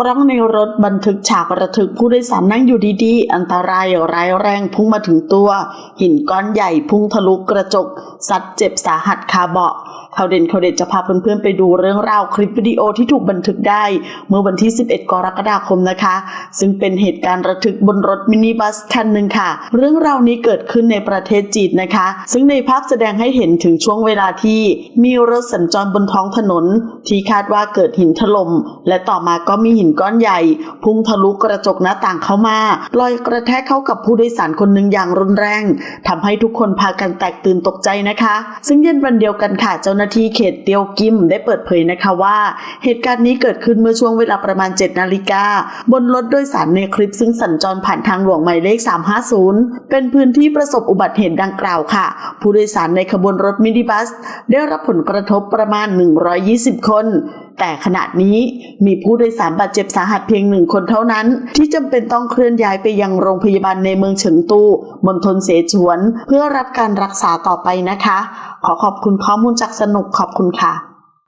กล้องในรถบันทึกฉากระทึกผู้โดยสารนั่งอยู่ดีๆ อันตรายร้ายแรงพุ่งมาถึงตัว หินก้อนใหญ่พุ่งทะลุกระจกสัดเจ็บสาหัสคาเบาะเขาเด่นเขาเด็ดจะพาเพื่อนๆไปดูเรื่องราวคลิปวิดีโอที่ถูกบันทึกได้ เมื่อวันที่ 11 กรกฎาคมนะคะ ซึ่งเป็นเหตุการณ์ระทึกบนรถมินิบัสคันหนึ่งค่ะ เรื่องราวนี้เกิดขึ้นในประเทศจีนนะคะ ซึ่งในภาพแสดงให้เห็นถึงช่วงเวลาที่มีรถสัญจรบนท้องถนน ที่คาดว่าเกิดหินถล่มและต่อมาก็มีหินก้อนใหญ่ พุ่งทะลุกระจกหน้าต่างเข้ามา ลอยกระแทกเข้ากับผู้โดยสารคนหนึ่งอย่างรุนแรงทำให้ทุกคนพากันแตกตื่นตกใจนะคะ ซึ่งเย็นวันเดียวกันค่ะเจ้าหน้าที่เขตเตียวกิมได้เปิดเผยนะคะว่า เหตุการณ์นี้เกิดขึ้นเมื่อช่วงเวลาประมาณ7นาฬิกาบนรถโดยสารในคลิปซึ่งสัญจรผ่านทางหลวงหมายเลข 350 เป็นพื้นที่ประสบอุบัติเหตุดังกล่าวค่ะ ผู้โดยสารในขบวนรถมินิบัส ได้รับผลกระทบประมาณ 120 คน แต่ขณะนี้มีผู้โดยสารบาดเจ็บสาหัสเพียงหนึ่งคนเท่านั้น ที่จำเป็นต้องเคลื่อนย้ายไปยังโรงพยาบาลในเมืองเฉิงตูมณฑลเสฉวน เพื่อรับการรักษาต่อไปนะคะ ขอขอบคุณข้อมูลจากสนุกขอบคุณค่ะ